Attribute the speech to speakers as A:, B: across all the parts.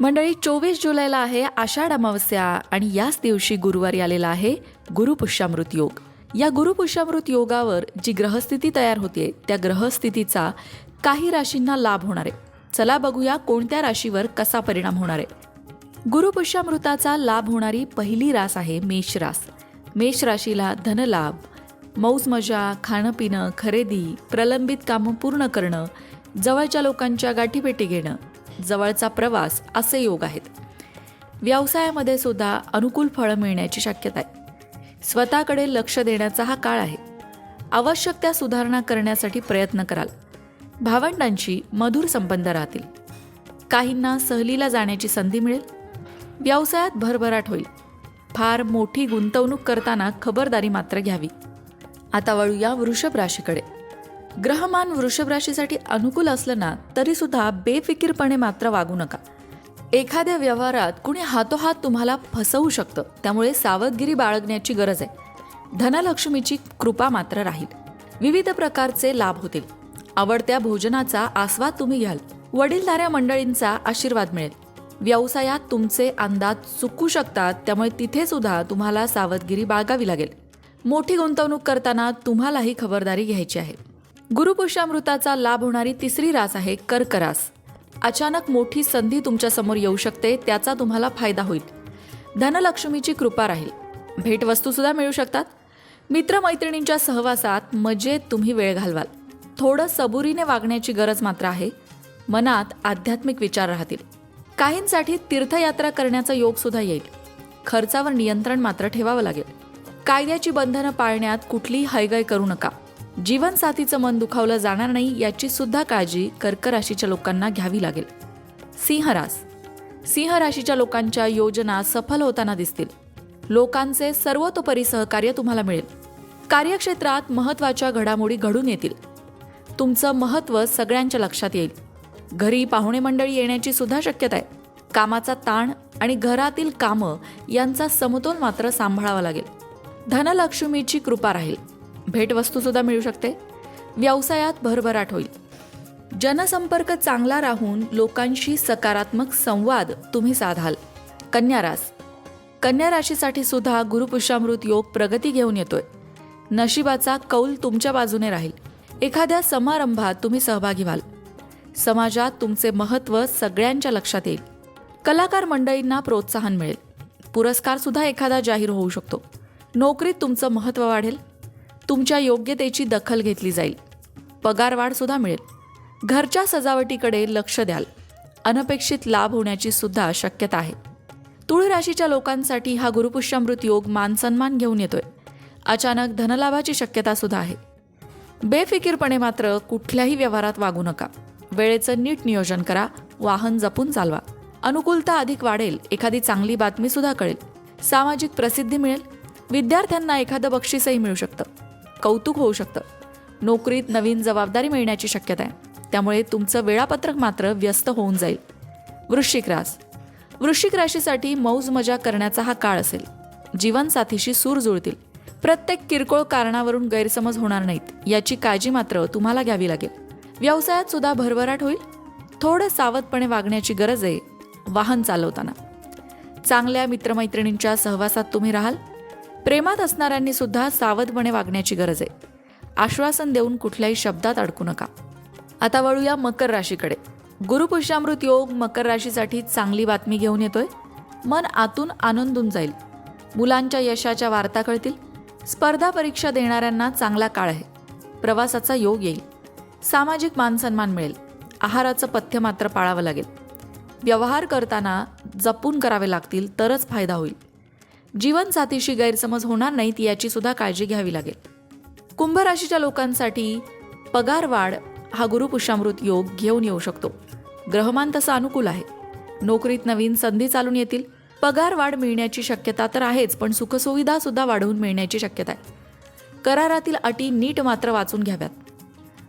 A: मंडळी चोवीस जुलैला आहे आषाढ अमावस्या आणि याच दिवशी गुरुवारी आलेला आहे गुरुपुष्यामृत योग. या गुरुपुष्यामृत योगावर जी ग्रहस्थिती तयार होते त्या ग्रहस्थितीचा काही राशींना लाभ होणार आहे. चला बघूया कोणत्या राशीवर कसा परिणाम होणार आहे. गुरुपुष्यामृताचा लाभ होणारी पहिली रास आहे मेष रास. मेष राशीला धनलाभ मौज मजा खाणं पिणं खरेदी प्रलंबित कामं पूर्ण करणं जवळच्या लोकांच्या गाठीभेटी घेणं जवळचा प्रवास असे योग आहेत. व्यवसायामध्ये सुद्धा अनुकूल फळं मिळण्याची शक्यता आहे. स्वतःकडे लक्ष देण्याचा हा काळ आहे. आवश्यक त्या सुधारणा करण्यासाठी प्रयत्न कराल. भावंडांशी मधुर संबंध राहतील. काहींना सहलीला जाण्याची संधी मिळेल. व्यवसायात भरभराट होईल. फार मोठी गुंतवणूक करताना खबरदारी मात्र घ्यावी. आता वळूया वृषभ राशीकडे. ग्रहमान वृषभ राशीसाठी अनुकूल असलं ना तरी सुद्धा बेफिकीरपणे मात्र वागू नका. एखाद्या व्यवहारात कुणी हातोहात तुम्हाला फसवू शकतं त्यामुळे सावधगिरी बाळगण्याची गरज आहे. धनलक्ष्मीची कृपा मात्र राहील. विविध प्रकारचे लाभ होतील. आवडत्या भोजनाचा आस्वाद तुम्ही घ्याल. वडीलधाऱ्या मंडळींचा आशीर्वाद मिळेल. व्यवसायात तुमचे अंदाज चुकू शकतात त्यामुळे तिथे सुद्धा तुम्हाला सावधगिरी बाळगावी लागेल. मोठी गुंतवणूक करताना तुम्हालाही खबरदारी घ्यायची आहे. गुरुपुष्यामृताचा लाभ होणारी तिसरी रास आहे कर्करास. अचानक मोठी संधी तुमच्यासमोर येऊ शकते त्याचा तुम्हाला फायदा होईल. धनलक्ष्मीची कृपा राहील. भेटवस्तू सुद्धा मिळू शकतात. मित्रमैत्रिणींच्या सहवासात मजेत तुम्ही वेळ घालवाल. थोडं सबुरीने वागण्याची गरज मात्र आहे. मनात आध्यात्मिक विचार राहतील. काहींसाठी तीर्थयात्रा करण्याचा योग सुद्धा येईल. खर्चावर नियंत्रण मात्र ठेवावं लागेल. कायद्याची बंधनं पाळण्यात कुठलीही हयगय करू नका. जीवनसाथीचं मन दुखावलं जाणार नाही याची सुद्धा काळजी कर्क राशीच्या लोकांना घ्यावी लागेल. सिंहरास सिंह राशीच्या लोकांच्या योजना सफल होताना दिसतील. लोकांचे सर्वतोपरी सहकार्य तुम्हाला मिळेल. कार्यक्षेत्रात महत्त्वाच्या घडामोडी घडून येतील. तुमचं महत्त्व सगळ्यांच्या लक्षात येईल. घरी पाहुणे मंडळी येण्याची सुद्धा शक्यता आहे. कामाचा ताण आणि घरातील कामं यांचा समतोल मात्र सांभाळावा लागेल. धनलक्ष्मीची कृपा राहील. भेटवस्तूसुद्धा मिळू शकते. व्यवसायात भरभराट होईल. जनसंपर्क चांगला राहून लोकांशी सकारात्मक संवाद तुम्ही साधाल. कन्या रास. कन्या राशीसाठी सुद्धा गुरुपुष्यामृत योग प्रगती घेऊन येतोय. नशिबाचा कौल तुमच्या बाजूने राहील. एखाद्या समारंभात तुम्ही सहभागी व्हाल. समाजात तुमचे महत्त्व सगळ्यांच्या लक्षात येईल. कलाकार मंडळींना प्रोत्साहन मिळेल. पुरस्कार सुद्धा एखादा जाहीर होऊ शकतो. नोकरीत तुमचं महत्त्व वाढेल. तुमच्या योग्यतेची दखल घेतली जाईल. पगारवाढसुद्धा मिळेल. घरच्या सजावटीकडे लक्ष द्याल. अनपेक्षित लाभ होण्याची सुद्धा शक्यता आहे. तुळ राशीच्या लोकांसाठी हा गुरुपुष्यामृत योग मानसन्मान घेऊन येतोय. अचानक धनलाभाची शक्यता सुद्धा आहे. बेफिकीरपणे मात्र कुठल्याही व्यवहारात वागू नका. वेळेचं नीट नियोजन करा. वाहन जपून चालवा. अनुकूलता अधिक वाढेल. एखादी चांगली बातमी सुद्धा कळेल. सामाजिक प्रसिद्धी मिळेल. विद्यार्थ्यांना एखादं बक्षीसही मिळू शकतं. कौतुक होऊ शकतं. नोकरीत नवीन जबाबदारी मिळण्याची शक्यता आहे. त्यामुळे तुमचं वेळापत्रक मात्र व्यस्त होऊन जाईल. वृश्चिक रास वृश्चिक राशीसाठी मौज मजा करण्याचा हा काळ असेल. जीवनसाथीशी सूर जुळतील. प्रत्येक किरकोळ कारणावरून गैरसमज होणार नाहीत. याची काळजी मात्र तुम्हाला घ्यावी लागेल. व्यवसायात सुद्धा भरभराट होईल. थोडं सावधपणे वागण्याची गरज आहे. वाहन चालवताना. चांगल्या मित्रमैत्रिणींच्या सहवासात तुम्ही राहाल. प्रेमात असणाऱ्यांनी सुद्धा सावधपणे वागण्याची गरज आहे. आश्वासन देऊन कुठल्याही शब्दात अडकू नका. आता वळूया मकर राशीकडे. गुरुपुष्यामृत योग मकर राशीसाठी चांगली बातमी घेऊन येतोय. मन आतून आनंदून जाईल. मुलांच्या यशाच्या वार्ता कळतील. स्पर्धा परीक्षा देणाऱ्यांना चांगला काळ आहे. प्रवासाचा योग येईल. सामाजिक मानसन्मान मिळेल. आहाराचं पथ्य मात्र पाळावं लागेल. व्यवहार करताना जपून करावे लागतील तरच फायदा होईल. जीवनसाथीशी गैरसमज होणार नाहीत याची सुद्धा काळजी घ्यावी लागेल. कुंभ राशीच्या लोकांसाठी पगार वाढ हा गुरुपुष्यामृत योग घेऊन येऊ शकतो. ग्रहमान तसं अनुकूल आहे. नोकरीत नवीन संधी चालून येतील. पगार वाढ मिळण्याची शक्यता तर आहेच पण सुखसुविधा सुद्धा वाढवून मिळण्याची शक्यता आहे. करारातील अटी नीट मात्र वाचून घ्याव्यात.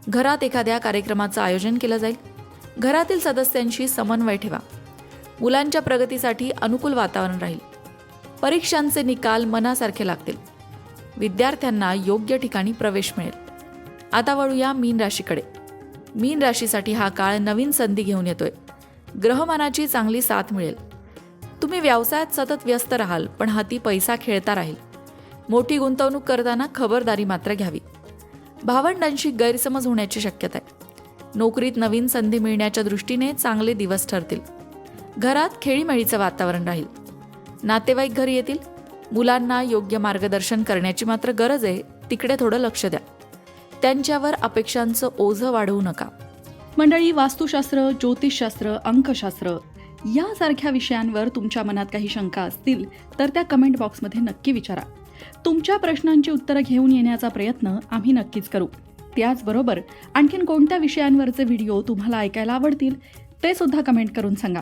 A: घरात एखाद्या कार्यक्रमाचं आयोजन केलं जाईल. घरातील सदस्यांशी समन्वय ठेवा. मुलांच्या प्रगतीसाठी अनुकूल वातावरण राहील. परीक्षांचे निकाल मनासारखे लागतील. विद्यार्थ्यांना योग्य ठिकाणी प्रवेश मिळेल. आता वळूया मीन राशीकडे. मीन राशीसाठी हा काळ नवीन संधी घेऊन येतोय. ग्रहमानाची चांगली साथ मिळेल. तुम्ही व्यवसायात सतत व्यस्त राहाल पण हाती पैसा खेळता राहील. मोठी गुंतवणूक करताना खबरदारी मात्र घ्यावी. भावंडांशी गैरसमज होण्याची शक्यता आहे. नोकरीत नवीन संधी मिळण्याच्या दृष्टीने चांगले दिवस ठरतील. घरात खेळीमेळीचं वातावरण राहील. नातेवाईक घरी येतील. मुलांना योग्य मार्गदर्शन करण्याची मात्र गरज आहे. तिकडे थोडं लक्ष द्या. त्यांच्यावर अपेक्षांचं ओझं वाढवू नका.
B: मंडळी वास्तुशास्त्र ज्योतिषशास्त्र अंकशास्त्र यासारख्या विषयांवर तुमच्या मनात काही शंका असतील तर त्या कमेंट बॉक्समध्ये नक्की विचारा. तुमच्या प्रश्नांची उत्तरं घेऊन येण्याचा प्रयत्न आम्ही नक्कीच करू. त्याचबरोबर आणखीन कोणत्या विषयांवरचे व्हिडिओ तुम्हाला ऐकायला आवडतील ते सुद्धा कमेंट करून सांगा.